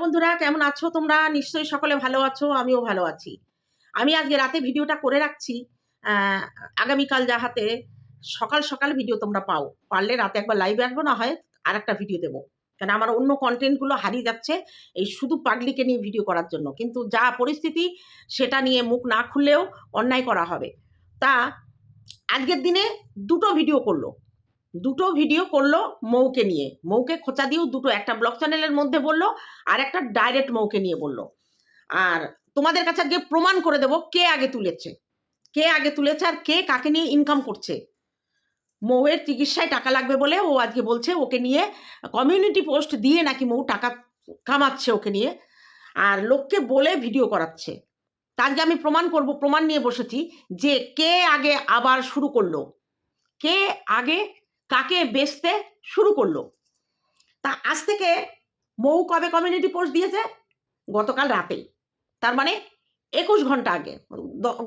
বন্ধুরা, কেমন আছো তোমরা? নিশ্চয়ই সকলে ভালো আছো, আমিও ভালো আছি। আমি আজকে রাতে ভিডিওটা করে রাখছি। আগামীকাল যাহাতে সকাল সকাল ভিডিও তোমরা পাও। পারলে রাতে একবার লাইভে আসব, না হয় আর একটা ভিডিও দেবো। কেন আমার অন্য কন্টেন্টগুলো হারিয়ে যাচ্ছে এই শুধু পাগলিকে নিয়ে ভিডিও করার জন্য। কিন্তু যা পরিস্থিতি, সেটা নিয়ে মুখ না খুললেও অন্যায় করা হবে। তা, আজকের দিনে দুটো ভিডিও করল। দুটো ভিডিও করল মৌকে নিয়ে। মৌকে খোঁচা দিয়েও দুটো, একটা ব্লগ চ্যানেলের মধ্যে বলল আর একটা ডাইরেক্ট মৌকে নিয়ে বলল। আর তোমাদের কাছে আজকে প্রমাণ করে দেবো কে আগে তুলেছে। কে আগে তুলেছে আর কে কাকে নিয়ে ইনকাম করছে। মৌয়ের চিকিৎসায় টাকা লাগবে বলে ও আজকে বলছে ওকে নিয়ে কমিউনিটি পোস্ট দিয়ে নাকি মৌ টাকা কামাচ্ছে ওকে নিয়ে। আর লোককে বলে ভিডিও করাচ্ছে। তা আজকে আমি প্রমাণ করব, প্রমাণ নিয়ে বসেছি যে কে আগে আবার শুরু করল। কে আগে কাকে বেচতে শুরু করল। তা আজ থেকে মৌ কবে কমিউনিটি পোস্ট দিয়েছে? গতকাল রাতে তার মানে একুশ ঘণ্টা আগে।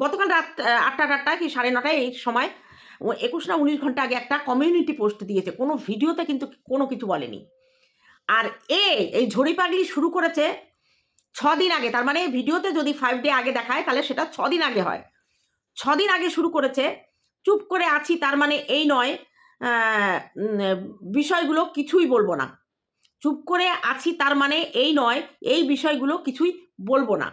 গতকাল রাত আটটা আটটা কি সাড়ে নটায় এই সময় একুশ না উনিশ ঘণ্টা আগে একটা কমিউনিটি পোস্ট দিয়েছে। কোনো ভিডিওতে কিন্তু কোনো কিছু বলেনি। আর এ, এই ঝড়ি পাগলি শুরু করেছে ছ দিন আগে। তার মানে ভিডিওতে যদি ফাইভ ডে আগে দেখায়, তাহলে সেটা ছ দিন আগে হয়। ছ দিন আগে শুরু করেছে। চুপ করে আছি, তার মানে এই নয় বিষয়গুলো কিছুই বলব না। চুপ করে আছি তার মানে এই নয়, এই বিষয়গুলো কিছুই বলব না।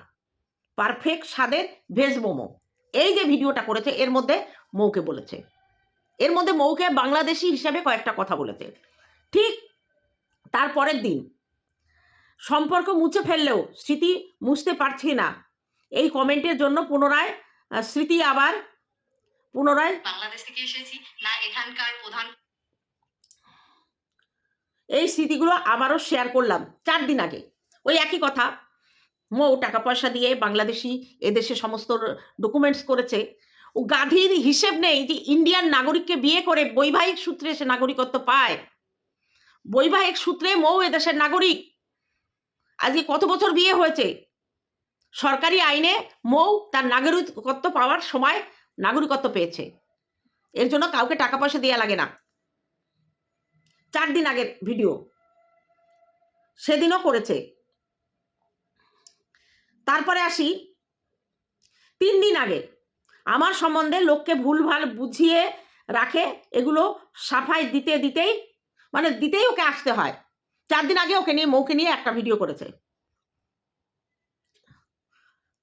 পারফেক্ট স্বাদের ভেজ মোমো। এই যে ভিডিওটা করেছে, এর মধ্যে মৌকে বলেছে। এর মধ্যে মৌকে বাংলাদেশি হিসাবে কয়েকটা কথা বলেছে। ঠিক তারপরের দিন, সম্পর্ক মুছে ফেললেও স্মৃতি মুছতে পারছি না। এই কমেন্টের জন্য পুনরায় স্মৃতি আবার পুনরায়? বাংলাদেশ থেকে এসেছি? না এখানকার প্রধান এই স্মৃতিগুলো আবারও শেয়ার করলাম চার দিন আগে। ওই একই কথা মৌ টাকা পয়সা দিয়ে বাংলাদেশি এদেশে সমস্ত ডকুমেন্টস করেছে। ও গাধীর হিসেব নেই যে ইন্ডিয়ান নাগরিককে বিয়ে করে বৈবাহিক সূত্রে সে নাগরিকত্ব পায়। বৈবাহিক সূত্রে মৌ এদেশের নাগরিক। আজকে কত বছর বিয়ে হয়েছে? সরকারি আইনে মৌ তার নাগরিকত্ব পাওয়ার সময় নাগরিকত্ব পেয়েছে। এর জন্য কাউকে টাকা পয়সা দেওয়া লাগে না। চার দিন আগের ভিডিও। সেদিনও করেছে। তারপরে আসি তিন দিন আগে। আমার সম্বন্ধে লোককে ভুলভাল বুঝিয়ে রাখে, এগুলো সাফাই দিতে দিতেই মানে দিতেই ওকে আসতে হয়। চার দিন আগে ওকে নিয়ে, মৌকে নিয়ে একটা ভিডিও করেছে।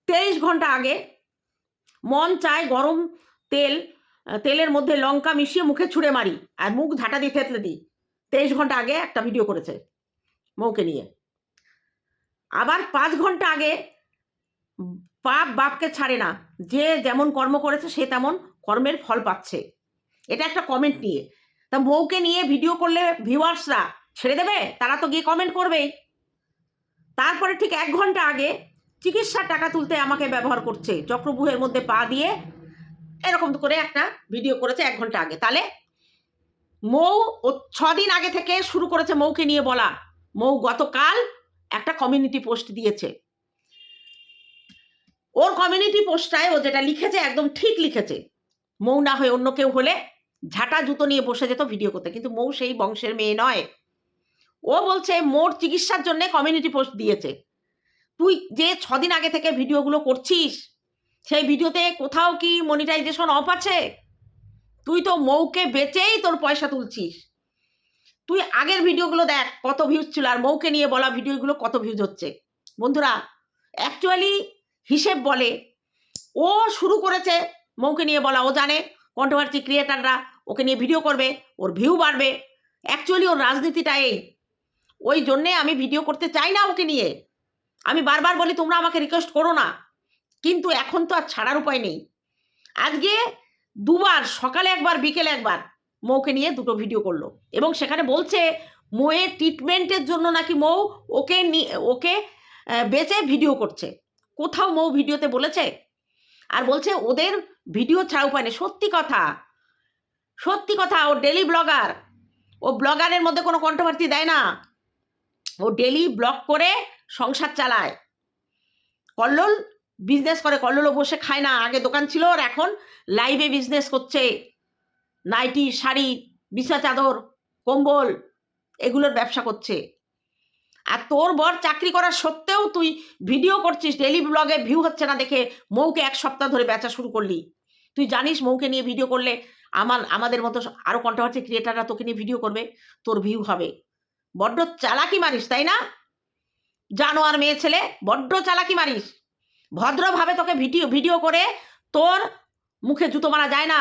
তেইশ ঘণ্টা আগে মন চায় গরম তেল তেলের মধ্যে লঙ্কা মিশিয়ে মুখে ছুঁড়ে মারি আর মুখ ঝাঁটা দিয়ে থেতলে দিই। তেইশ ঘণ্টা আগে একটা ভিডিও করেছে মৌকে নিয়ে। আবার পাঁচ ঘণ্টা আগে বাপ বাপকে ছাড়ে না, যে যেমন কর্ম করেছে সে তেমন কর্মের ফল পাচ্ছে। এটা একটা কমেন্ট নিয়ে। তা মৌকে নিয়ে ভিডিও করলে ভিউয়ার্সরা ছেড়ে দেবে? তারা তো গিয়ে কমেন্ট করবেই। তারপরে ঠিক এক ঘণ্টা আগে চিকিৎসার টাকা তুলতে আমাকে ব্যবহার করছে চক্রবুহের মধ্যে পা দিয়ে এরকম করে একটা ভিডিও করেছে এক ঘণ্টা আগে। তাহলে মৌ ও ছদিন আগে থেকে শুরু করেছে মৌকে নিয়ে বলা। মৌ গতকাল একটা কমিউনিটি পোস্ট দিয়েছে। ওর কমিউনিটি পোস্টটায় ও যেটা লিখেছে, একদম ঠিক লিখেছে। মৌ না হয়ে অন্য কেউ হলে ঝাঁটা জুতো নিয়ে বসে যেত ভিডিও করতে। কিন্তু মৌ সেই বংশের মেয়ে নয়। ও বলছে, মোর চিকিৎসার জন্য কমিউনিটি পোস্ট দিয়েছে। তুই যে ছদিন আগে থেকে ভিডিওগুলো করছিস, সেই ভিডিওতে কোথাও কি মনিটাইজেশন অফ আছে? তুই তো মৌকে বেচেই তোর পয়সা তুলছিস। তুই আগের ভিডিওগুলো দেখ, কত ভিউজ ছিল, আর মৌকে নিয়ে বলা ভিডিওগুলো কত ভিউজ হচ্ছে। বন্ধুরা অ্যাকচুয়ালি হিসেব বলে, ও শুরু করেছে মৌকে নিয়ে বলা, ও জানে কন্ট্রোভার্সি ক্রিয়েটাররা ওকে নিয়ে ভিডিও করবে, ওর ভিউ বাড়বে। অ্যাকচুয়ালি ওর রাজনীতিটা এই। ওই জন্যে আমি ভিডিও করতে চাই না ওকে নিয়ে। আমি বারবার বলি, তোমরা আমাকে রিকোয়েস্ট করো না। কিন্তু এখন তো আর ছাড়ার উপায় নেই। আজকে দুবার, সকালে একবার, বিকেলে একবার মৌকে নিয়ে দুটো ভিডিও করল এবং সেখানে বলছে, মৌয়ের ট্রিটমেন্টের জন্য নাকি মৌ ওকে ওকে বেঁচে ভিডিও করছে। কোথাও মৌ ভিডিওতে বলেছে? আর বলছে, ওদের ভিডিও ছাড়া উপায় নেই। সত্যি কথা সত্যি কথা, ও ডেলি ব্লগার ও ব্লগারের মধ্যে কোনো কন্ট্রোভার্সি দেয় না। ও ডেলি ব্লগ করে সংসার চালায়। কল্লোল বিজনেস করে। কল্লোলও বসে খায় না। আগে দোকান ছিল আর এখন লাইভে বিজনেস করছে। নাইটি, শাড়ি বিছা চাদর, কম্বল এগুলোর ব্যবসা করছে। আর তোর বর চাকরি করার সত্ত্বেও তুই ভিডিও করছিস। ডেলি ব্লগে ভিউ হচ্ছে না দেখে মৌকে এক সপ্তাহ ধরে বেচা শুরু করলি। তুই জানিস মৌকে নিয়ে ভিডিও করলে আমার, আমাদের মতো আরও কন্ট্রোভার্সি ক্রিয়েটাররা তোকে নিয়ে ভিডিও করবে। তোর ভিউ হবে। বড্ড চালাকি মারিস, তাই না? জানোয়ার মেয়ে ছেলে, বড্ড চালাকি মারিস। ভদ্রভাবে তোকে ভিডিও ভিডিও করে তোর মুখে জুতো মারা যায় না।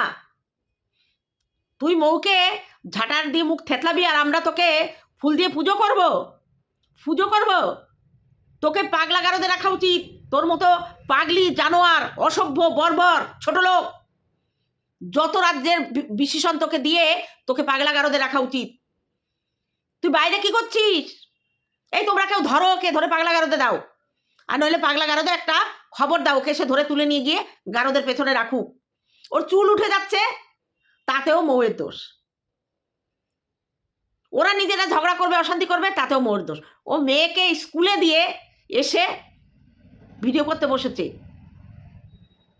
তুই মৌকে ঝাঁটার দিয়ে মুখ থেতলাবি আর আমরা তোকে ফুল দিয়ে পুজো করব। পুজো করব। তোকে পাগলা গারদে রাখা উচিত। তোর মতো পাগলি, জানোয়ার, অসভ্য, বর্বর, ছোট লোক। যত রাজ্যের বিশেষণ তোকে দিয়ে তোকে পাগলা গারদে রাখা উচিত। তুই বাইরে কি করছিস? এই তোমরা কেউ ধরো ওকে ধরে পাগলা গারদে দাও। আর নইলে পাগলা গারদে একটা খবর দাও, ওকে সে ধরে তুলে নিয়ে গিয়ে গারদের পেছনে রাখুক। ওর চুল উঠে যাচ্ছে, তাতেও মৌয়ের দোষ। ওরা নিজেরা ঝগড়া করবে, অশান্তি করবে, তাতেও মোর দোষ। ও মেয়েকে স্কুলে দিয়ে এসে ভিডিও করতে বসেছে।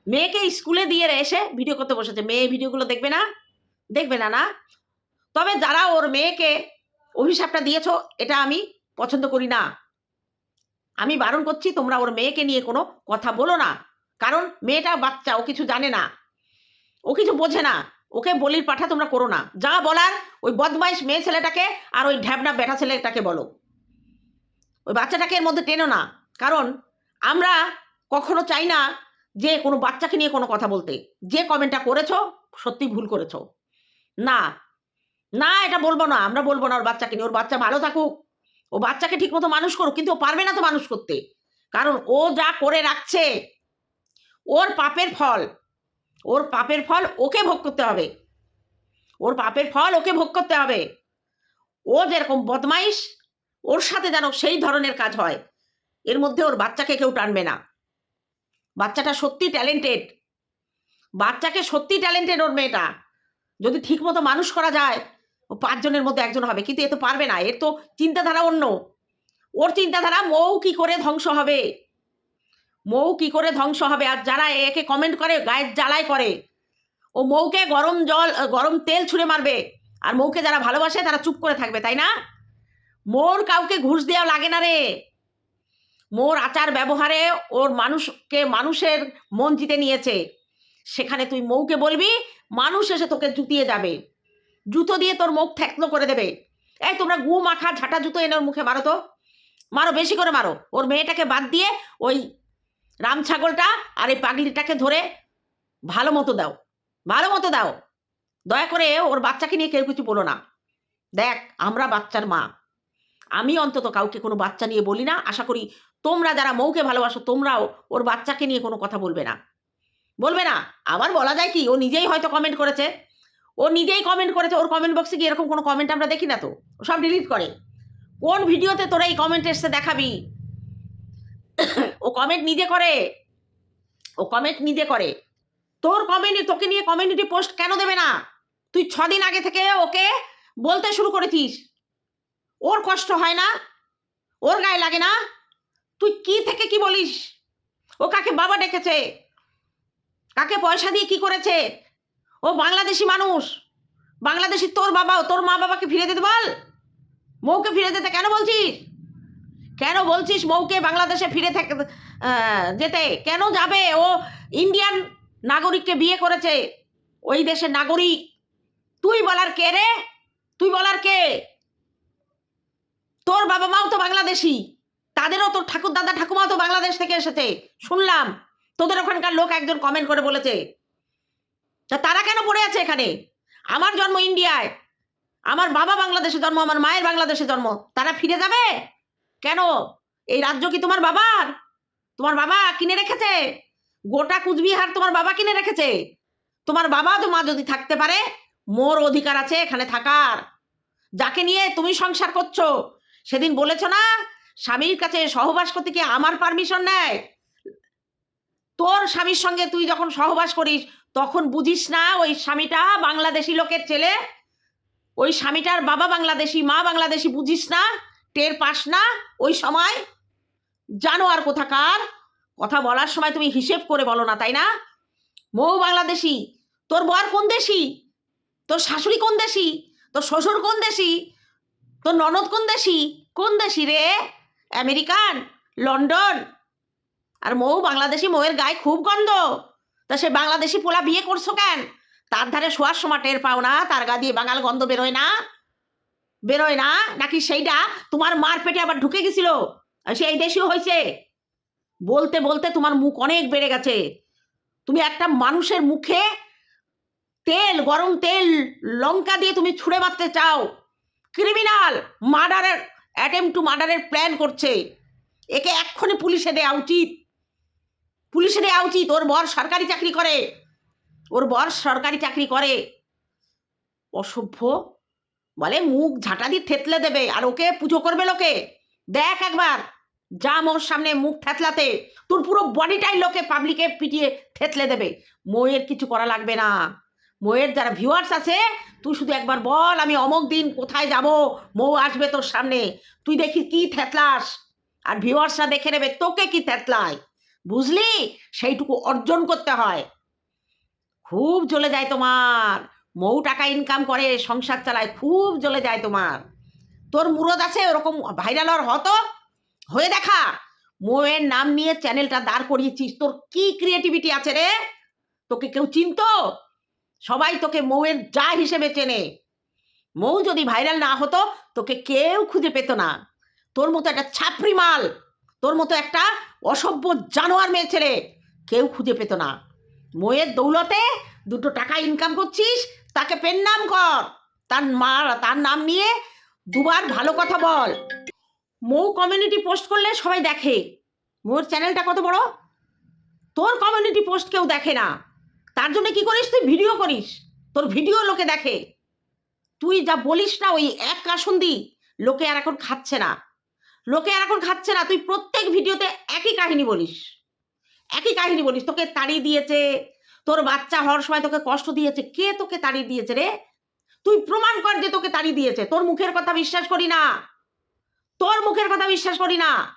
মেয়েকে স্কুলে দিয়ে এসে ভিডিও করতে বসেছে। মেয়ে ভিডিওগুলো দেখবে না? দেখবে না না? তবে যারা ওর মেয়েকে অভিশাপটা দিয়েছ, এটা আমি পছন্দ করি না। আমি বারণ করছি, তোমরা ওর মেয়েকে নিয়ে কোনো কথা বলো না। কারণ মেয়েটা বাচ্চা, ও কিছু জানে না। ও কিছু বোঝে না। ওকে বলির পাঠা তোমরা করো না। যা বলার ওই বদমাইশ মেয়ে ছেলেটাকে আর ওই ঢ্যাবনা বেটা ছেলেটাকে বলো। ওই বাচ্চাটাকে এর মধ্যে টেনো না। কারণ আমরা কখনো চাই না যে কোনো বাচ্চাকে নিয়ে কোনো কথা বলতে। যে কমেন্টটা করেছ সত্যি ভুল করেছ। না। না, এটা বলব না। আমরা বলব না ওর বাচ্চাকে নিয়ে। ওর বাচ্চা ভালো থাকুক। ও বাচ্চাকে ঠিকমতো মানুষ করুক, কিন্তু ও পারবে না তো মানুষ করতে। কারণ ও যা করে রাখছে, ওর পাপের ফল, ওর পাপের ফল ওকে ভোগ করতে হবে। ওর পাপের ফল ওকে ভোগ করতে হবে। ও যেরকম বদমাইশ, ওর সাথে যেন সেই ধরনের কাজ হয়। এর মধ্যে ওর বাচ্চাকে কেউ টানবে না। বাচ্চাটা সত্যি ট্যালেন্টেড। বাচ্চাকে সত্যি ট্যালেন্টেড ওর মেয়েটা। যদি ঠিকমতো মানুষ করা যায় ও পাঁচজনের মধ্যে একজন হবে, কিন্তু এ তো পারবে না, এর তো চিন্তাধারা অন্য। ওর চিন্তাধারা মৌ কি করে ধ্বংস হবে? মৌ কি করে ধ্বংস হবে? আর যারা একে কমেন্ট করে, গায়ের জ্বালায় করে। ও মৌকে গরম জল গরম তেল ছুঁড়ে মারবে। আর মৌকে যারা ভালোবাসে, তারা চুপ করে থাকবে, তাই না? মোর কাউকে ঘুষ দেওয়া লাগে না রে। মোর আচার ব্যবহারে ওর মানুষকে, মানুষের মন জিতে নিয়েছে। সেখানে তুই মৌকে বলবি, মানুষ এসে তোকে জুতিয়ে যাবে। জুতো দিয়ে তোর মুখ থ্যাকলো করে দেবে। এই, তোমরা গু মাখা, ঝাঁটা জুতো এনে ওর মুখে মারো তো। মারো, বেশি করে মারো। ওর মেয়েটাকে বাদ দিয়ে ওই রাম ছাগলটা আর এই পাগলিটাকে ধরে ভালো মতো দাও। ভালো মতো দাও। দয়া করে ওর বাচ্চাকে নিয়ে কেউ কিছু বলো না। দেখ, আমরা বাচ্চার মা। আমি অন্তত কাউকে কোনো বাচ্চা নিয়ে বলি না। আশা করি তোমরা যারা মৌকে ভালোবাসো, তোমরাও ওর বাচ্চাকে নিয়ে কোনো কথা বলবে না। বলবে না। আবার বলা যায় কি, ও নিজেই হয়তো কমেন্ট করেছে। ও নিজেই কমেন্ট করেছে, ওর কমেন্ট বক্সে কি এরকম কোনো কমেন্ট আমরা দেখি না তো? সব ডিলিট করে। কোন ভিডিওতে তোরা এই কমেন্ট এসে দেখাবি? ও কমেন্ট নিজে করে। ও কমেন্ট নিজে করে। তোর কমেন্ট তোকে নিয়ে কমিউনিটি পোস্ট কেন দেবে না? তুই ছদিন আগে থেকে ওকে বলতে শুরু করেছিস। ওর কষ্ট হয় না? ওর গায়ে লাগে না? তুই কি থেকে কি বলিস? ও কাকে বাবা ডেকেছে? কাকে পয়সা দিয়ে কি করেছে? ও বাংলাদেশি মানুষ। বাংলাদেশি তোর বাবা, তোর মা বাবাকে ফিরে দিতে বল। মৌকে ফিরে দিতে কেন বলছিস? কেন বলছিস মৌকে বাংলাদেশে ফিরে যেতে? কেন যাবে? ও ইন্ডিয়ান নাগরিককে বিয়ে করেছে। ওই দেশের নাগরিক। তুই বলার কে রে? তুই বলার কে? তোর বাবা মাও তো বাংলাদেশি। তাদেরও তোর ঠাকুর দাদা ঠাকুমাও তো বাংলাদেশ থেকে এসেছে। শুনলাম। তোদের ওখানকার লোক একজন কমেন্ট করে বলেছে। তা তারা কেন পড়ে আছে এখানে? আমার জন্ম ইন্ডিয়ায়। আমার বাবা বাংলাদেশে জন্ম, আমার মায়ের বাংলাদেশে জন্ম। তারা ফিরে যাবে? কেন? এই রাজ্য কি তোমার বাবার? তোমার বাবা কিনে রেখেছে? গোটা কুচবিহার তোমার বাবা কিনে রেখেছে? তোমার বাবা তো মা যদি থাকতে পারে, মোর অধিকার আছে এখানে থাকার। যাকে নিয়ে তুমি সংসার করছ, সেদিন বলেছ না, স্বামীর কাছে সহবাস করতে কি আমার পারমিশন নেয়? তোর স্বামীর সঙ্গে তুই যখন সহবাস করিস, তখন বুঝিস না ওই স্বামীটা বাংলাদেশি লোকের ছেলে? ওই স্বামীটার বাবা বাংলাদেশি, মা বাংলাদেশি বুঝিস না? টের পাস না? ওই সময় জানো আর কোথাকার? কথা বলার সময় তুমি হিসেব করে বলো না, তাই না? মৌ বাংলাদেশি, তোর বর কোন দেশি? তোর শাশুড়ি কোন দেশি? তোর শ্বশুর কোন দেশি? তোর ননদ কোন দেশি? কোন দেশি রে? আমেরিকান? লন্ডন? আর মৌ বাংলাদেশি মৌয়ের গায়ে খুব গন্ধ। তা সে বাংলাদেশি পোলা বিয়ে করছ কেন? তার ধারে শোয়ার সময় টের পাও না, তার গা দিয়ে বাঙাল গন্ধ বেরোয় না? বেরোয় না? নাকি সেইটা তোমার মার পেটে আবার ঢুকে গেছিল? সেই দেশীয় হয়েছে? বলতে বলতে তোমার মুখ অনেক বেড়ে গেছে। তুমি একটা মানুষের মুখে তেল, গরম তেল, লঙ্কা দিয়ে তুমি ছুঁড়ে মারতে চাও। ক্রিমিনাল, মার্ডারের, অ্যাটেম্প টু মার্ডারের প্ল্যান করছে। একে এক্ষণে পুলিশে দেওয়া উচিত। পুলিশে দেওয়া উচিত। ওর বর সরকারি চাকরি করে। ওর বর সরকারি চাকরি করে। অসভ্য। বলে, মুখ ঝাঁটা দিয়ে থেতলে দেবে। আর ওকে পুজো করবে লোকে। দেখ একবার। যা মোর সামনে মুখ থেতলাতে। তোর পুরো বডিটাই লোকে পাবলিকে পিটিয়ে থেতলে দেবে। ময়ের কিছু করা লাগবে না। ময়ের যারা ভিউয়ার্স আছে, তুই শুধু একবার বল, আমি অমক দিন কোথায় যাব? মৌ আসবে তোর সামনে। তুই দেখি কি থেতলাস। আর ভিউয়ার্সরা দেখে নেবে তোকে কি থেতলায়। বুঝলি? সেইটুকু অর্জন করতে হয়। খুব জ্বলে যায় তোমার। মৌ টাকা ইনকাম করে, সংসার চালায়, খুব জ্বলে যায় তোমার। তোর মুরদ আছে, ওরকম ভাইরাল হওয়ার হতো? হয়ে দেখা। মৌয়ের নাম নিয়ে চ্যানেলটা দাঁড় করিয়েছিস। তোর কি ক্রিয়েটিভিটি আছে রে? তোকে কেউ চিনত? সবাই তোকে মৌয়ের যা হিসেবে চেনে। মৌ যদি ভাইরাল না হতো, তোকে কেউ খুঁজে পেত না। তোর মতো একটা ছাপরি মাল তোর মতো একটা অসভ্য জানোয়ার মেয়ে ছেলে। কেউ খুঁজে পেত না। ময়ের দৌলতে দুটো টাকা ইনকাম করছিস, তাকে পেন নাম কর। তার মা, তার নাম নিয়ে দুবার ভালো কথা বল। মৌ কমিউনিটি পোস্ট করলে সবাই দেখে। মোর চ্যানেলটা কত বড়? তোর কমিউনিটি পোস্ট কেউ দেখে না। তার জন্য কি করিস তুই? ভিডিও করিস। তোর ভিডিও লোকে দেখে। তুই যা বলিস না, ওই এক কাসন্দি লোকে আর এখন খাচ্ছে না। লোকে আর এখন খাচ্ছে না। তুই প্রত্যেক ভিডিওতে একই কাহিনী বলিস। একই কাহিনী বলিস। তোকে তাড়ি দিয়েছে। তোর বাচ্চা হওয়ার সময় তোকে কষ্ট দিয়েছে। কে তোকে তাড়ি দিয়েছে রে? তুই প্রমাণ কর যে তোকে তাড়ি দিয়েছে। তোর মুখের কথা বিশ্বাস করি না। তোর মুখের কথা বিশ্বাস করি না।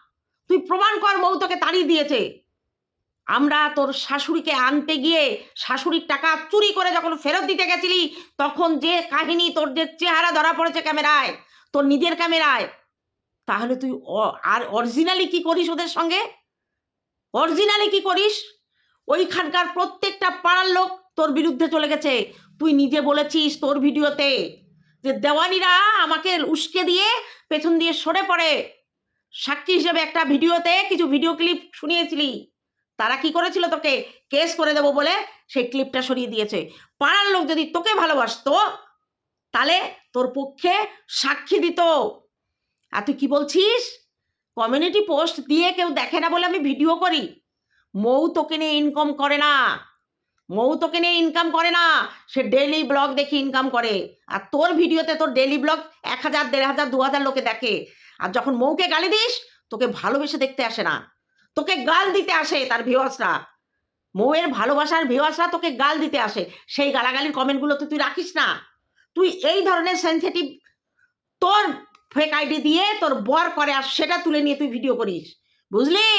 তুই প্রমাণ কর মৌ তোকে তাড়ি দিয়েছে। আমরা তোর শাশুড়িকে আনতে গিয়ে শাশুড়ির টাকা চুরি করে যখন ফেরত দিতে গেছিলি, তখন যে কাহিনী তোর যে চেহারা ধরা পড়েছে ক্যামেরায়, তোর নিজের ক্যামেরায় তাহলে তুই আর অরিজিনালি কি করিস ওদের সঙ্গে? অরিজিনালি কি করিস? ওইখানকার প্রত্যেকটা পাড়ার লোক তোর বিরুদ্ধে চলে গেছে। তুই নিজে বলেছিস তোর ভিডিওতে যে দেওয়ানিরা আমাকে উস্কে দিয়ে পেছন দিয়ে সরে পড়ে। সাক্ষী হিসেবে একটা ভিডিওতে কিছু ভিডিও ক্লিপ শুনিয়েছিলি। তারা কি করেছিল তোকে? কেস করে দেবো বলে সেই ক্লিপটা সরিয়ে দিয়েছে। পাড়ার লোক যদি তোকে ভালোবাসতো, তাহলে তোর পক্ষে সাক্ষী দিত। আর তুই কি বলছিস? কমিউনিটি পোস্ট দিয়ে কেউ দেখে না বলে আমি ভিডিও করি। মৌ তোকে নিয়ে ইনকাম করে না। মৌ তোকে নিয়ে ইনকাম করে না। সে ডেইলি ব্লগ দেখে ইনকাম করে। আর তোর ভিডিওতে তোর ডেইলি ব্লগ এক হাজার, দেড় হাজার, দু হাজার লোকে দেখে। আর যখন মৌকে গালি দিস, তোকে ভালোবেসে দেখতে আসে না। তোকে গাল দিতে আসে তার ভিউয়ার্সরা মৌয়ের ভালোবাসার ভিউয়ার্সরা তোকে গাল দিতে আসে। সেই গালাগালির কমেন্টগুলো তো তুই রাখিস না। তুই এই ধরনের সেন্সিটিভ তোর ফেক আইডি দিয়ে তোর বর করে আর সেটা তুলে নিয়ে তুই ভিডিও করিস। বুঝলি?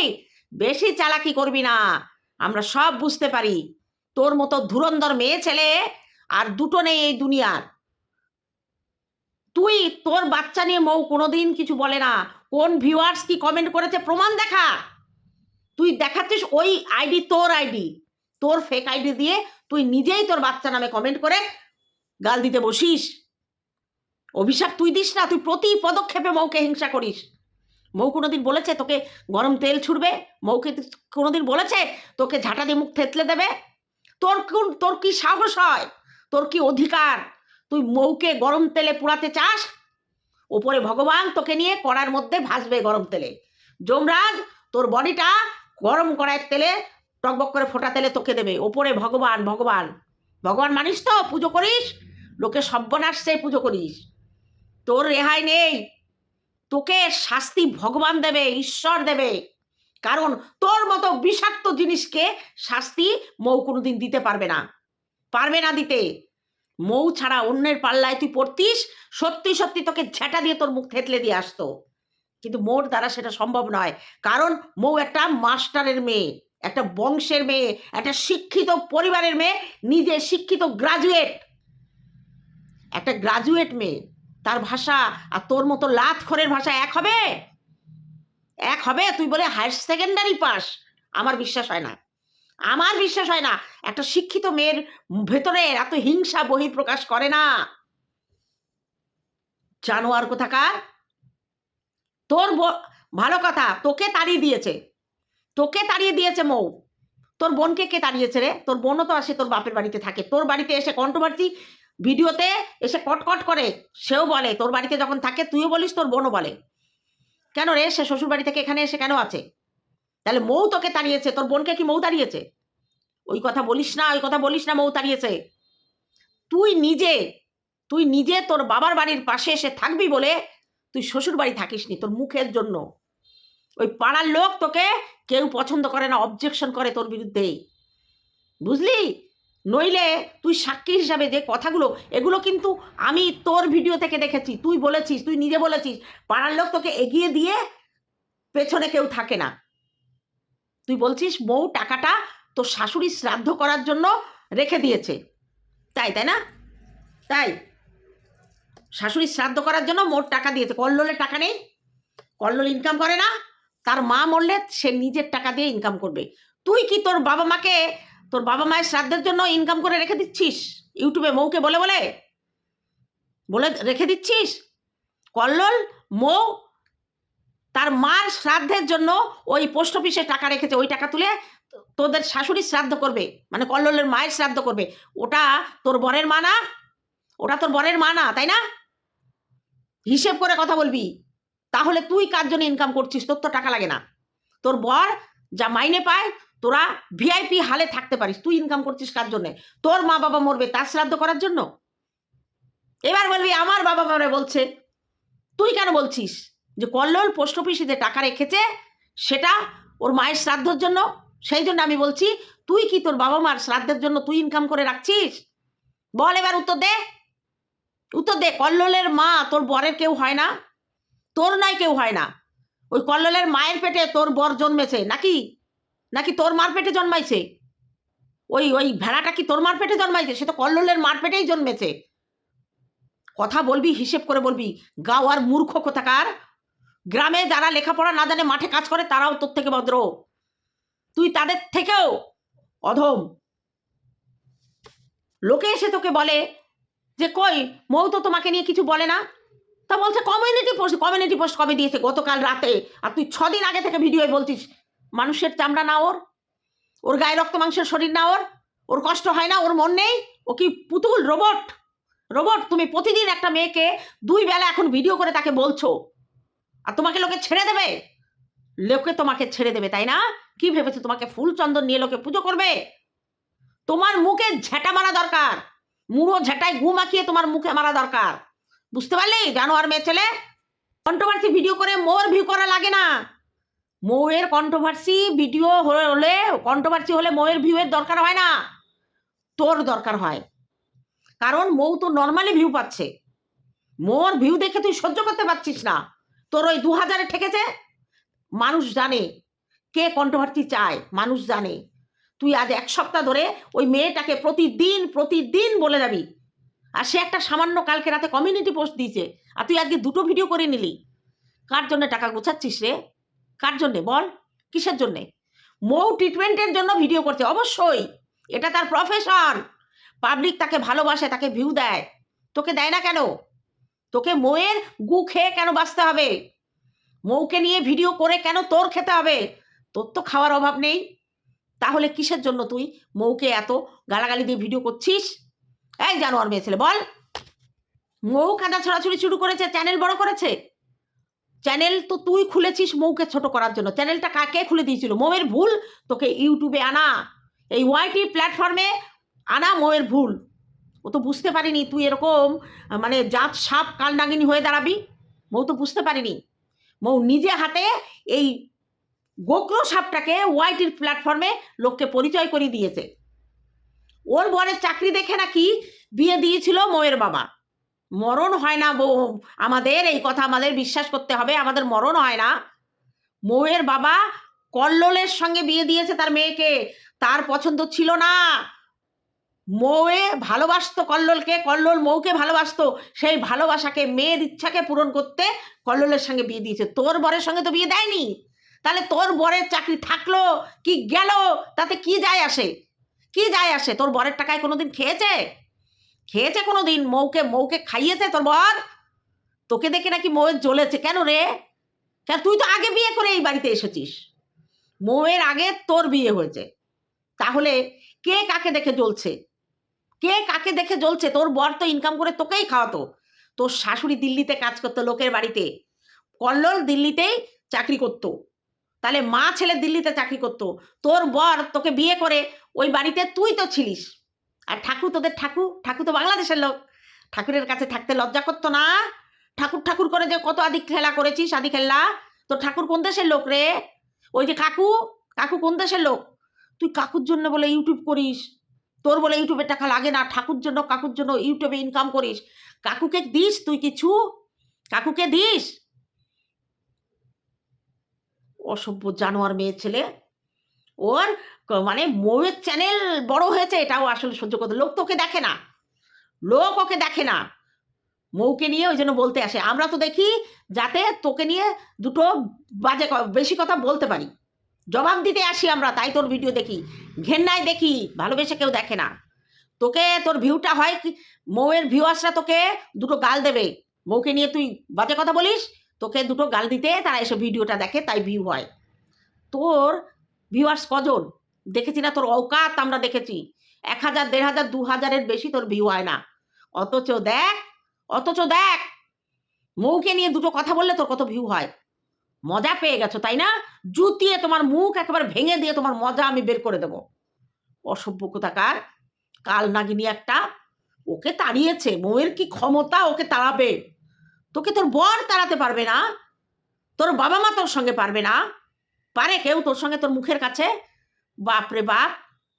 বেশি চালাকি করবি না। আমরা সব বুঝতে পারি। তোর মতো ধুরন্ধর মেয়ে ছেলে আর দুটো নেই এই দুনিয়ার। তুই তোর বাচ্চা নিয়ে মৌ কোনোদিন কিছু বলে না। কোন ভিউয়ার্স কি কমেন্ট করেছে প্রমাণ দেখা। তুই দেখাচ্ছিস ওই আইডি তোর আইডি তোর ফেক আইডি দিয়ে তুই নিজেই তোর বাচ্চা নামে কমেন্ট করে গাল দিতে বসিস। অভিশাপ তুই দিস না, তুই প্রতি পদক্ষেপে মৌকে হিংসা করিস। মৌ কোনোদিন বলেছে তোকে গরম তেল ছুড়বে? মৌকে কোনোদিন বলেছে তোকে ঝাঁটা দিয়ে মুখ থেতলে দেবে? তোর কোন, তোর কি সাহস হয়? তোর কি অধিকার? তুই মৌকে গরম তেলে পোড়াতে চাস? ওপরে ভগবান তোকে নিয়ে কড়ার মধ্যে ভাসবে গরম তেলে। যমরাজ, তোর বডিটা গরম কড়াইয়ের তেলে, টকবক করে ফোটা তেলে তোকে দেবে। ওপরে ভগবান ভগবান। ভগবান মানিস তো? পুজো করিস? লোকে সব্যনাশ সে পুজো করিস। তোর রেহাই নেই। তোকে শাস্তি ভগবান দেবে, ঈশ্বর দেবে। কারণ তোর মতো বিষাক্ত জিনিসকে শাস্তি মৌ কোনোদিন দিতে পারবে না। পারবে না দিতে। মৌ ছাড়া অন্যের পাল্লায় তুই পড়তিস, সত্যি সত্যি তোকে ঝেঁটা দিয়ে তোর মুখ থেতলে দিয়ে আসতো। কিন্তু মোর দ্বারা সেটা সম্ভব নয়। কারণ মৌ একটা মাস্টারের মেয়ে, একটা বংশের মেয়ে, একটা শিক্ষিত পরিবারের মেয়ে, নিজে শিক্ষিত গ্রাজুয়েট একটা গ্রাজুয়েট মেয়ে। তার ভাষা আর তোর মতো লাত খরের ভাষা এক হবে? এক হবে? তুই বলে হায়ার সেকেন্ডারি পাস। আমার বিশ্বাস হয় না। আমার বিশ্বাস হয় না। একটা শিক্ষিত মেয়ের ভেতরে এত হিংসা বহিঃপ্রকাশ করে না। জানোয়ার কোথাকার? তোর ভালো কথা, তোকে তাড়িয়ে দিয়েছে। তোকে তাড়িয়ে দিয়েছে মৌ। তোর বোনকে কে তাড়িয়েছে রে? তোর বোনও তো আসে তোর বাপের বাড়িতে থাকে। তোর বাড়িতে এসে কন্ট্রোভার্সি ভিডিওতে এসে কটকট করে, সেও বলে, তোর বাড়িতে যখন থাকে তুইও বলিস, তোর বোনও বলে। কেন রে? সে শ্বশুর বাড়ি থেকে এখানে এসে কেন আছে? তাহলে মৌ তোকে তাড়িয়েছে, তোর বোনকে কি মৌ তাড়িয়েছে? ওই কথা বলিস না, ওই কথা বলিস না মৌ তাড়িয়েছে। তুই নিজে তুই নিজে তোর বাবার বাড়ির পাশে এসে থাকবি বলে তুই শ্বশুর বাড়ি থাকিসনি তোর মুখের জন্য। ওই পাড়ার লোক তোকে কেউ পছন্দ করে না, অবজেকশন করে তোর বিরুদ্ধে বুঝলি? নইলে তুই সাক্ষী হিসাবে যে কথাগুলো, এগুলো কিন্তু আমি তোর ভিডিও থেকে দেখেছি, তুই বলেছিস, তুই নিজে বলেছিস। পাড়ার লোক তোকে এগিয়ে দিয়ে পেছনে কেউ থাকে না। তুই বলছিস, বউ টাকাটা তোর শাশুড়ি শ্রাদ্ধ করার জন্য রেখে দিয়েছে। তাই তাই না? তাই। শাশুড়ি শ্রাদ্ধ করার জন্য মোট টাকা দিয়েছে। কল্লোলের টাকা নেই। কল্লোল ইনকাম করে না। তার মা মরলে সে নিজের টাকা দিয়ে ইনকাম করবে। তুই কি তোর বাবা মাকে তোর বাবা মায়ের শ্রাদ্ধের জন্য ইনকাম করে রেখে দিচ্ছিস? ইউটিউবে মৌকে বলে বলে? বলে রেখে দিচ্ছিস? কল্লোল, মৌ তার মার শ্রাদ্ধের জন্য ওই পোস্ট অফিসে টাকা রেখেছে, ওই টাকা তুলে তোদের শাশুড়ি শ্রাদ্ধ করবে মানে কল্লোলের মায়ের শ্রাদ্ধ করবে। ওটা তোর বরের মা না ওটা তোর বরের মা না তাই না? হিসেব করে কথা বলবি। তাহলে তুই কার জন্য ইনকাম করছিস? তোর তো টাকা লাগে না। তোর বর যা মাইনে পায় তোরা ভিআইপি হালে থাকতে পারিস। তুই ইনকাম করছিস কার জন্যে? তোর মা বাবা মরবে তার শ্রাদ্ধ করার জন্য? এবার বলবি, আমার বাবা মারা বলছে। তুই কেন বলছিস? যে কল্লোল পোস্ট অফিসে টাকা রেখেছে, সেটা ওর মায়ের শ্রাদ্ধর জন্য? সেই জন্য আমি বলছি, তুই কি তোর বাবা মার শ্রাদ্ধের জন্য তুই ইনকাম করে রাখছিস? বল এবার উত্তর দে। উত্তর দে, কল্লোলের মা তোর বরের কেউ হয় না? তোর নাই কেউ হয় না। ওই কল্লোলের মায়ের পেটে তোর বর জন্মেছে, নাকি? নাকি তোর মার পেটে জন্মাইছে? ওই ওই ভেড়াটা কি তোর মার পেটে জন্মাইছে? সে তো কল্লোলের মার পেটেই জন্মেছে। কথা বলবি, হিসেব করে বলবি, গাও আর মূর্খ কোথাকার? গ্রামে যারা লেখাপড়া না জানে মাঠে কাজ করে, তারাও তোর থেকে ভদ্র। তুই তাদের থেকেও অধম। লোকে এসে তোকে বলে যে, কই, মৌ তো তোমাকে নিয়ে কিছু বলে না? তা বলছে, কমিউনিটি পোস্ট কমিউনিটি পোস্ট কবে দিয়েছে গতকাল রাতে? আর তুই ছদিন আগে থেকে ভিডিওয় বলছিস মানুষের চামড়া না ওর ওর গায়ে রক্ত মাংসের শরীর না ওর ওর কষ্ট হয় না, ওর মন নেই, ও কি পুতুল, রোবট? রোবট, তুমি প্রতিদিন একটা মেয়েকে দুই বেলা এখন ভিডিও করে তাকে বলছো, আর তোমাকে লোকে ছেড়ে দেবে? লোকে তোমাকে ছেড়ে দেবে, তাই না? কি ভেবেছো, তোমাকে ফুল চন্দন নিয়ে লোকে পুজো করবে? তোমার মুখে ঝেঁটা মারা দরকার, মুড়ো ঝেঁটায় গু মাখিয়ে তোমার মুখে মারা দরকার, বুঝতে পারলি? জানোয়ার মেয়ে ছেলে কন্ট্রোভার্সি ভিডিও করে মোর ভিউ করা লাগে না। মৌয়ের কন্ট্রোভার্সি ভিডিও হলে কন্ট্রোভার্সি হলে মৌয়ের ভিউয়ের দরকার হয় না। তোর দরকার হয়। কারণ মৌ তো নর্মালি ভিউ পাচ্ছে। মোর ভিউ দেখে তুই সহ্য করতে পারছিস না। তোর ওই দু হাজারে ঠেকেছে? মানুষ জানে। কে কন্ট্রোভার্সি চায়? মানুষ জানে। তুই আজ এক সপ্তাহ ধরে ওই মেয়েটাকে প্রতিদিন প্রতিদিন বলে যাবি। আর সে একটা সামান্য কালকে রাতে কমিউনিটি পোস্ট দিয়েছে। আর তুই আজকে দুটো ভিডিও করে নিলি। কার জন্য টাকা গোছাচ্ছিস রে? কার জন্যে বল? কিসের জন্যে? মৌ ট্রিটমেন্টের জন্য ভিডিও করছে, অবশ্যই। এটা তার প্রফেশন পাবলিক তাকে ভালোবাসে, তাকে ভিউ দেয়। তোকে দেয় না কেন? তোকে মৌয়ের গু খেয়ে কেন বাঁচতে হবে? মৌকে নিয়ে ভিডিও করে কেন তোর খেতে হবে? তোর তো খাওয়ার অভাব নেই। তাহলে কিসের জন্য তুই মৌকে এত গালাগালি দিয়ে ভিডিও করছিস? এই জানোয়ার মেয়ে ছেলে, বল। মৌ কাদা ছড়াছড়ি শুরু করেছে চ্যানেল বড় করেছে? চ্যানেল তো তুই খুলেছিস মৌকে ছোট করার জন্য। চ্যানেলটা কাকে খুলে দিয়েছিল? মৌয়ের ভুল? তোকে ইউটিউবে আনা। এই ওয়াইটি প্ল্যাটফর্মে আনা মৌয়ের ভুল। ও তো বুঝতে পারিনি তুই এরকম মানে জাত সাপ কালনাগিনী হয়ে দাঁড়াবি। মৌ তো বুঝতে পারিনি। মৌ নিজে হাতে এই গোগ্র সাপটাকে ওয়াইটির প্ল্যাটফর্মে লোককে পরিচয় করিয়ে দিয়েছে। ওর বরের চাকরি দেখে নাকি বিয়ে দিয়েছিল মৌয়ের বাবা। মরণ হয় না আমাদের এই কথা আমাদের বিশ্বাস করতে হবে, আমাদের মরণ হয় না। মৌয়ের বাবা কল্লোলের সঙ্গে বিয়ে দিয়েছে তার মেয়েকে, তার পছন্দ ছিল না। মৌয়ে ভালোবাসতো কল্লোলকে, কল্লোল মৌকে ভালোবাসতো, সেই ভালোবাসাকে, মেয়ের ইচ্ছাকে পূরণ করতে কল্লোলের সঙ্গে বিয়ে দিয়েছে। তোর বরের সঙ্গে তো বিয়ে দেয়নি। তাহলে তোর বরের চাকরি থাকল, কি গেল? তাতে কি যায় আসে? কি যায় আসে? তোর বরের টাকায় কোনোদিন খেয়েছে? খেয়েছে কোনো দিন মৌকে মৌকে খাইয়েছে তোর বর? তোকে দেখে নাকি মৌয়ের জ্বলেছে। কেন রে? কেন? তুই তো আগে বিয়ে করে এই বাড়িতে এসেছিস। মৌয়ের আগে তোর বিয়ে হয়েছে। তাহলে কে কাকে দেখে জ্বলছে? কে কাকে দেখে জ্বলছে? তোর বর তো ইনকাম করে তোকেই খাওয়াতো। তোর শাশুড়ি দিল্লিতে কাজ করতো লোকের বাড়িতে। কল্লোল দিল্লিতেই চাকরি করতো। তাহলে মা ছেলে দিল্লিতে চাকরি করতো। তোর বর তোকে বিয়ে করে ওই বাড়িতে তুই তো ছিলিস। আর ঠাকুর তোদের ঠাকুর ঠাকুর তো বাংলাদেশের লোক। ঠাকুরের কাছে থাকতে লজ্জা করতো না? ঠাকুর ঠাকুর করে যে কত আদি খেলা করেছিস, আদি খেলা? তো ঠাকুর কোন দেশের লোক রে? ওই যে কাকু কাকু কোন দেশের লোক? তুই কাকুর জন্য বলে ইউটিউব করিস। তোর বলে ইউটিউবের টাকা লাগে না, ঠাকুর জন্য, কাকুর জন্য ইউটিউবে ইনকাম করিস। কাকুকে দিস তুই কিছু? কাকুকে দিস? অসভ্য জানোয়ার মেয়ে ছেলে। ওর মানে মৌয়ের চ্যানেল বড় হয়েছে, এটাও আসলে সহ্য করতে লোক তোকে দেখে না। লোক ওকে দেখে না। মৌকে নিয়ে ওই জন্য বলতে আসে, আমরা তো দেখি যাতে তোকে নিয়ে দুটো বাজে বেশি কথা বলতে পারি। জবাব দিতে আসি আমরা, তাই তোর ভিডিও দেখি। ঘেন্নায় দেখি, ভালোবেসে কেউ দেখে না। তোকে, তোর ভিউটা হয় কি, মৌয়ের ভিউয়ার্সরা তোকে দুটো গাল দেবে। মৌকে নিয়ে তুই বাজে কথা বলিস, তোকে দুটো গাল দিতে তারা এসে ভিডিওটা দেখে, তাই ভিউ হয়। তোর ভিউয়ার্স কজন? দেখেছি না? তোর অকাত আমরা দেখেছি। এক হাজার, দেড় হাজার, দু হাজারের বেশি তোর ভিউ হয় না। অথচ দেখ অথচ দেখ, মৌকে নিয়ে দুটো কথা বললে তোর কত ভিউ হয়। মজা পেয়ে গেছো, তাই না? জুতিয়ে তোমার মুখ একেবারে ভেঙে দিয়ে তোমার মজা আমি বের করে দেবো। অসভ্য কোথাকার। কাল নাগিনী একটা, ওকে তাড়িয়েছে। মৌয়ের কি ক্ষমতা ওকে তাড়াবে? তোকে তোর বর তাড়াতে পারবে না? তোর বাবা মা তোর সঙ্গে পারবে না? পারে কেউ তোর সঙ্গে তোর মুখের কাছে? বাপরে বাপ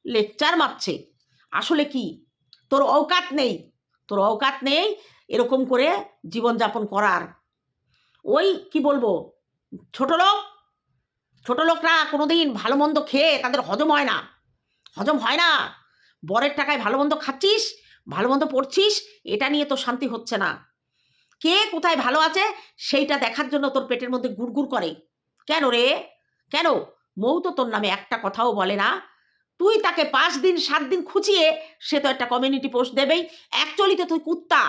লেকচার মারছে। আসলে কি? তোর অকাত নেই। তোর অকাত নেই এরকম করে জীবনযাপন করার। ওই কি বলব? ছোট লোক, ছোট লোকরা কোনোদিন ভালো মন্দ খেয়ে তাদের হজম হয় না। হজম হয় না। বরের টাকায় ভালো মন্দ খাচ্ছিস, ভালো মন্দ পড়ছিস, এটা নিয়ে তো শান্তি হচ্ছে না। কে কোথায় ভালো আছে, সেইটা দেখার জন্য তোর পেটের মধ্যে গুড়গুড় করে। কেন রে? কেন? মৌ তো তোর নামে একটা কথাও বলে না। তুই তাকে পাঁচ দিন, সাত দিন খুঁচিয়ে সে তো একটা কমিউনিটি পোস্ট দেবেই। অ্যাকচুয়ালি তো তুই কুত্তা।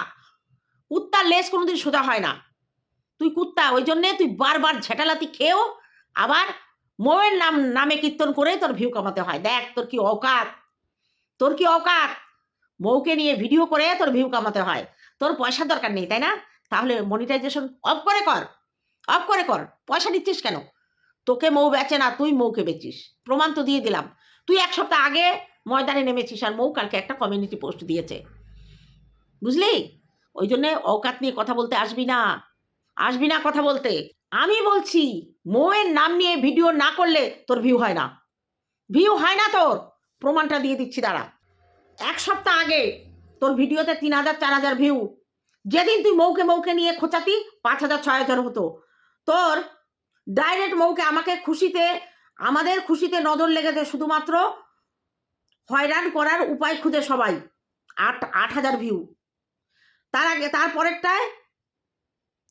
কুত্তার লেজ কোনোদিন সোজা হয় না। তুই কুত্তা, ওই জন্যে তুই বারবার ঝেটালাতি খেয়েও আবার মৌয়ের নাম, নামে কীর্তন করে তোর ভিউ কমাতে হয়। দেখ, তোর কি অকাত? তোর কি অকাত? মৌকে নিয়ে ভিডিও করে তোর ভিউ কামাতে হয়। তোর পয়সার দরকার নেই, তাই না? তাহলে মনিটাইজেশন অফ করে কর। অফ করে কর। পয়সা নিচ্ছিস কেন? তোকে মৌ বেচে না, তুই মৌকে বেচিস। প্রমাণ তো দিয়ে দিলাম। তুই এক সপ্তাহ আগে ময়দানে নেমেছিস আর মৌ কালকে একটা কমিউনিটি পোস্ট দিয়েছে। বুঝলি? ওই জন্যে অকাত নিয়ে কথা বলতে আসবি না। আসবি না কথা বলতে। আমি বলছি, মৌয়ের নাম নিয়ে ভিডিও না করলে তোর ভিউ হয় না। ভিউ হয় না তোর। প্রমাণটা দিয়ে দিচ্ছি, দাঁড়া। এক সপ্তাহ আগে তোর ভিডিওতে তিন হাজার, চার হাজার ভিউ যেদিন তুই মৌকে মৌকে নিয়ে খোঁচাতি, পাঁচ হাজার, ছয় হাজার হতো। তোর ডাইরেক্ট মৌকে আমাকে খুশিতে, আমাদের খুশিতে নজর লেগেছে শুধুমাত্র হয়রান করার উপায় খুঁজে সবাই, আট আট হাজার ভিউ তার আগে তারপরেরটায়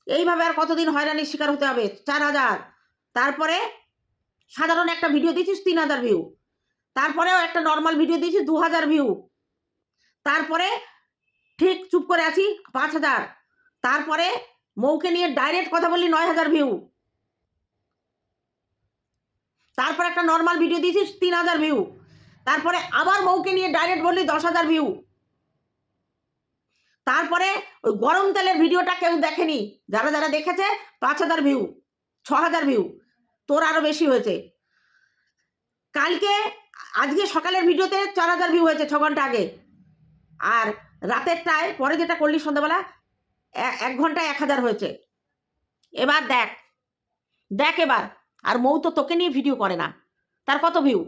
এইভাবে আর কতদিন হয়রানির শিকার হতে হবে? চার হাজার। তারপরে সাধারণ একটা ভিডিও দিয়েছিস, তিন হাজার ভিউ তারপরেও একটা নর্মাল ভিডিও দিয়েছিস, দু হাজার ভিউ তারপরে ঠিক চুপ করে আছি, পাঁচ হাজার। তারপরে মৌকে নিয়ে ডাইরেক্ট কথা বললি, নয় হাজার ভিউ তারপর একটা নর্মাল ভিডিও দিয়েছিস, তিন হাজার ভিউ তারপরে আবার মৌকে নিয়ে ডাইরেক্ট বললি দশ হাজার ভিউ তারপরে ওই গরম তেলের ভিডিওটা কেউ দেখেনি। যারা যারা দেখেছে, পাঁচ হাজার ভিউ ছ হাজার ভিউ তোর আরও বেশি হয়েছে। কালকে, আজকে সকালের ভিডিওতে চার হাজার ভিউ হয়েছে ছ ঘণ্টা আগে। আর রাতেরটায়, পরে যেটা করলি সন্ধ্যাবেলা এক ঘন্টায় এক হাজার হয়েছে। এবার দেখ দেখ এবার। আর মৌ তো তোকে নিয়ে ভিডিও করে না। তার কত ভিউ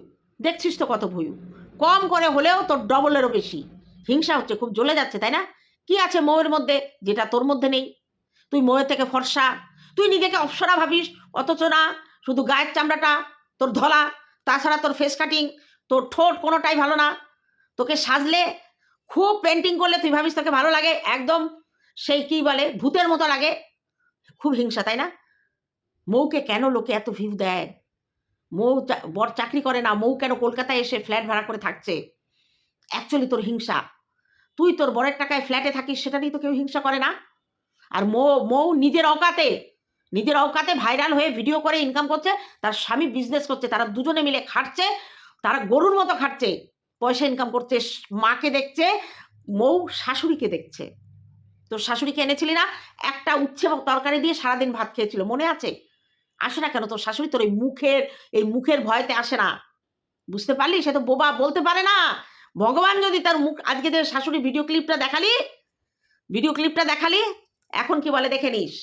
দেখছিস তো কত ভিউ কম করে হলেও তোর ডবলেরও বেশি। হিংসা হচ্ছে, খুব জ্বলে যাচ্ছে, তাই না? কি আছে মৌয়ের মধ্যে যেটা তোর মধ্যে নেই? তুই মৌয়ের থেকে ফর্সা। তুই নিজেকে অপসরা ভাবিস, অথচ না, শুধু গায়ের চামড়াটা, তোর ধলা, তাছাড়া তোর ফেস কাটিং তোর ঠোঁট কোনোটাই ভালো না। তোকে সাজলে, খুব পেন্টিং করলে তুই ভাবিস তোকে ভালো লাগে, একদম সেই কি বলে, ভূতের মতো লাগে। খুব হিংসা, তাই না? মৌকে কেন লোকে এত ভিউ দেয়? মৌ বর চাকরি করে না, মৌ কেন কলকাতায় এসে ফ্ল্যাট ভাড়া করে থাকছে? অ্যাকচুয়ালি তোর হিংসা। তুই তোর বরের টাকায় ফ্ল্যাটে থাকিস, সেটা নিয়ে তো কেউ হিংসা করে না। আর মৌ মৌ নিজের অকাতে নিজের অকাতে ভাইরাল হয়ে ভিডিও করে ইনকাম করছে, তার স্বামী বিজনেস করছে, তারা দুজনে মিলে খাটছে, তারা গরুর মতো খাটছে। পয়সা ইনকাম করছে, মাকে দেখছে, মৌ শাশুড়িকে দেখছে। তোর শাশুড়িকে এনেছিলি না? একটা উচ্ছে তরকারি দিয়ে সারাদিন ভাত খেয়েছিল, মনে আছে? আসে না কেন? তোর শাশুড়ি তোর এই মুখের এই মুখের ভয়তে আসে না। বুঝতে পারলি? সে তো বোবা, বলতে পারে না। ভগবান যদি তার মুখ, আজকে যে শাশুড়ি ভিডিও ক্লিপটা দেখালি ভিডিও ক্লিপটা দেখালি, এখন কি বলে দেখে নিস?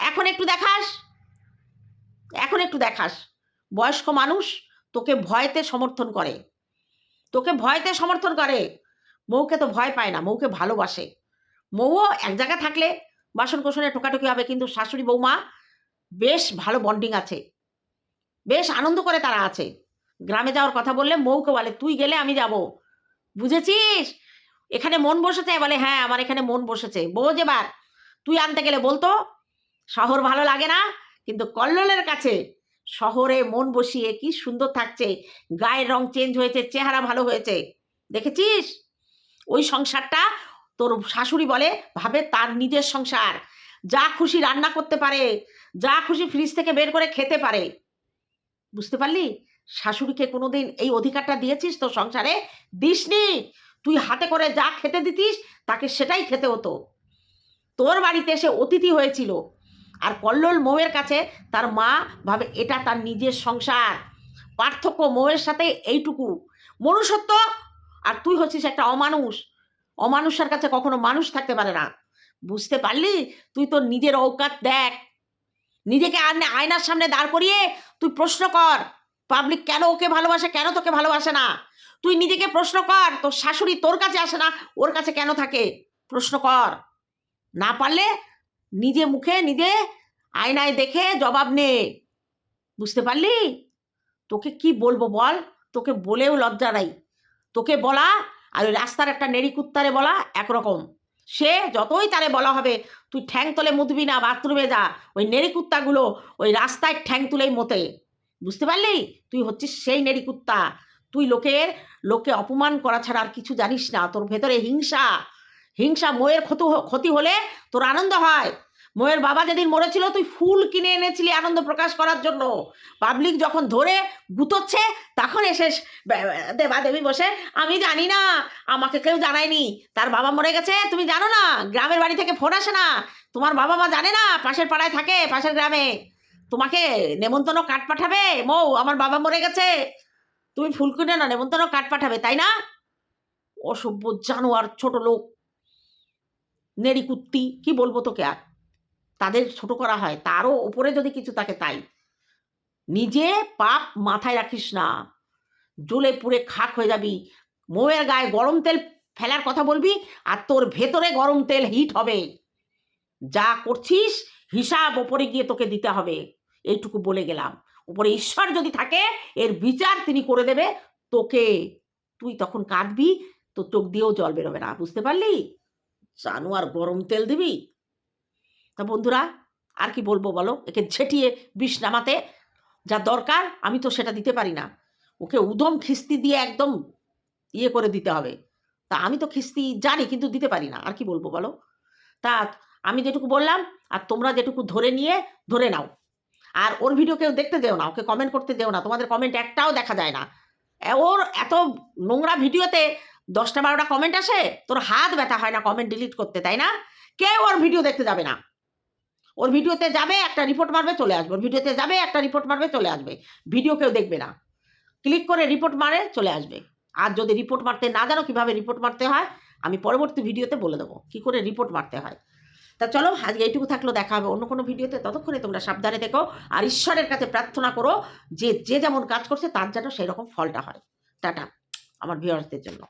এখন একটু দেখাস। এখন একটু দেখাস। বয়স্ক মানুষ তোকে ভয়তে সমর্থন করে। তোকে ভয়তে সমর্থন করে। মৌকে তো ভয় পায় না, মৌকে ভালোবাসে। মৌও এক জায়গায় থাকলে বাসন কোসনে টোকাটুকি হবে, কিন্তু শাশুড়ি বৌমা বেশ ভালো বন্ডিং আছে। বেশ আনন্দ করে তারা আছে। গ্রামে যাওয়ার কথা বললে, মৌকে বলে, তুই গেলে আমি যাব। বুঝেছিস? এখানে মন বসেছে? বলে হ্যাঁ আমার এখানে মন বসেছে। বোঝ এবার। তুই আনতে গেলে বলতো, শহর ভালো লাগে না, কিন্তু কল্লোলের কাছে শহরে মন বসিয়ে কি সুন্দর থাকছে। গায়ের রং চেঞ্জ হয়েছে, চেহারা ভালো হয়েছে। দেখেছিস? ওই সংসারটা তোর শাশুড়ি বলে, ভাবে তার নিজের সংসার। যা খুশি রান্না করতে পারে, যা খুশি ফ্রিজ থেকে বের করে খেতে পারে। বুঝতে পারলি? শাশুড়িকে কোনোদিন এই অধিকারটা দিয়েছিস তোর সংসারে? দিসনি। তুই হাতে করে যা খেতে দিতিস, তাকে সেটাই খেতে হতো। তোর বাড়িতে এসে অতিথি হয়েছিল। আর কল্লোল মৌয়ের কাছে তার মা ভাবে, এটা তার নিজের সংসার। পার্থক্য মৌয়ের সাথে এইটুকু। মনুষ্যত্ব, আর তুই হচ্ছিস একটা অমানুষ। অমানুষের কাছে কখনো মানুষ থাকতে পারে না। বুঝতে পারলি? তুই তোর নিজের ঔকাত দেখ। নিজেকে আয়না- আয়নার সামনে দাঁড় করিয়ে তুই প্রশ্ন কর। পাবলিক কেন ওকে ভালোবাসে, কেন তোকে ভালোবাসে না? তুই নিজেকে প্রশ্ন কর, তোর শাশুড়ি তোর কাছে আসে না, ওর কাছে কেন থাকে? প্রশ্ন কর। না পারলে নিজে মুখে, নিজে আয়নায় দেখে জবাব নে। বুঝতে পারলি? তোকে কি বলব বল? তোকে বলেও লজ্জা নাই। তোকে বলা আর ওই রাস্তার একটা নেড়ি কুত্তারে বলা একরকম। সে যতই তারে বলা হবে, তুই ঠ্যাং তোলে মুতবি না বাথরুমে যা। ওই নেড়ি কুত্তাগুলো ওই রাস্তায় ঠ্যাং তুলেই মতে। বুঝতে পারলি? তুই হচ্ছিস সেই নেড়ি কুত্তা। তুই লোকের লোকে অপমান করা ছাড়া আর কিছু জানিস না। তোর ভেতরে হিংসা। হিংসা, মোয়ের ক্ষতি ক্ষতি হলে তোর আনন্দ হয়। মোয়ের বাবা যেদিন মরেছিল, তুই ফুল কিনে এনেছিলি আনন্দ প্রকাশ করার জন্য। পাবলিক যখন ধরে গুতোচ্ছে, তখন এসে বে- বে- দেবা দেবী বসে, আমি জানি না, আমাকে কেউ জানায়নি। তার বাবা মরে গেছে, তুমি জানো না, গ্রামের বাড়ি থেকে ফোন আসে না। তোমার বাবা মা জানে না, পাশের পাড়ায় থাকে, পাশের গ্রামে। তোমাকে নেমন্তন্ন কাঠ পাঠাবে? মৌ, আমার বাবা মরে গেছে। তুমি ফুল কিনে না নেমন্তন্ন কাঠ পাঠাবে, তাই না? অসভ্য জানোয়ার, ছোট লোক। নেড়ি কুত্তি কি বলব তোকে আর? তাদের ছোট করা হয়, তারও ওপরে যদি কিছু থাকে তাই। নিজে পাপ মাথায় রাখিস না, জ্বলে পুড়ে খাক হয়ে যাবি। মোয়ের গায়ে গরম তেল ফেলার কথা বলবি আর তোর ভেতরে গরম তেল হিট হবে। যা করছিস হিসাব ওপরে গিয়ে তোকে দিতে হবে। এইটুকু বলে গেলাম। উপরে ঈশ্বর যদি থাকে, এর বিচার তিনি করে দেবে। তোকে, তুই তখন কাঁদবি তো চোখ দিয়েও জল বেরোবে না। বুঝতে পারলি? জানু আর গরম তেল দিবি তা বন্ধুরা, আর কি বলব বলো? একে ঝেটিয়ে বিষ নামাতে যা দরকার, আমি তো সেটা দিতে পারি না। ওকে উদম খিস্তি দিয়ে একদম ইয়ে করে দিতে হবে। তা আমি তো খিস্তি জানি, কিন্তু দিতে পারি না, আর কি বলব বলো? তা আমি যেটুকু বললাম, আর তোমরা যেটুকু ধরে নিয়ে, ধরে নাও। আর ওর ভিডিও কেউ দেখতে দেও না, ওকে কমেন্ট করতে যেও না, তোমাদের কমেন্ট একটাও দেখা যায় না। ওর এত নোংরা ভিডিওতে দশটা বারোটা কমেন্ট আসে, তোর হাত ব্যথা হয় না কমেন্ট ডিলিট করতে, তাই না? কেউ ওর ভিডিও দেখতে যাবে না। ওর ভিডিওতে যাবে, একটা রিপোর্ট মারবে, চলে আসবে। ওর ভিডিওতে যাবে, একটা রিপোর্ট মারবে, চলে আসবে। ভিডিও কেউ দেখবে না। ক্লিক করে রিপোর্ট মারে, চলে আসবে। আর যদি রিপোর্ট মারতে না জানো কীভাবে রিপোর্ট মারতে হয়, আমি পরবর্তী ভিডিওতে বলে দেবো কি করে রিপোর্ট মারতে হয়। তা চলো, আজকে এইটুকু থাকল, দেখা হবে অন্য কোনো ভিডিওতে। ততক্ষণে তোমরা সাবধানে থেকো আর ঈশ্বরের কাছে প্রার্থনা করো যে যে যেমন কাজ করছে, তার যেন সেই রকম ফলটা হয়। টাটা, আমার ভিউয়ার্সদের জন্য।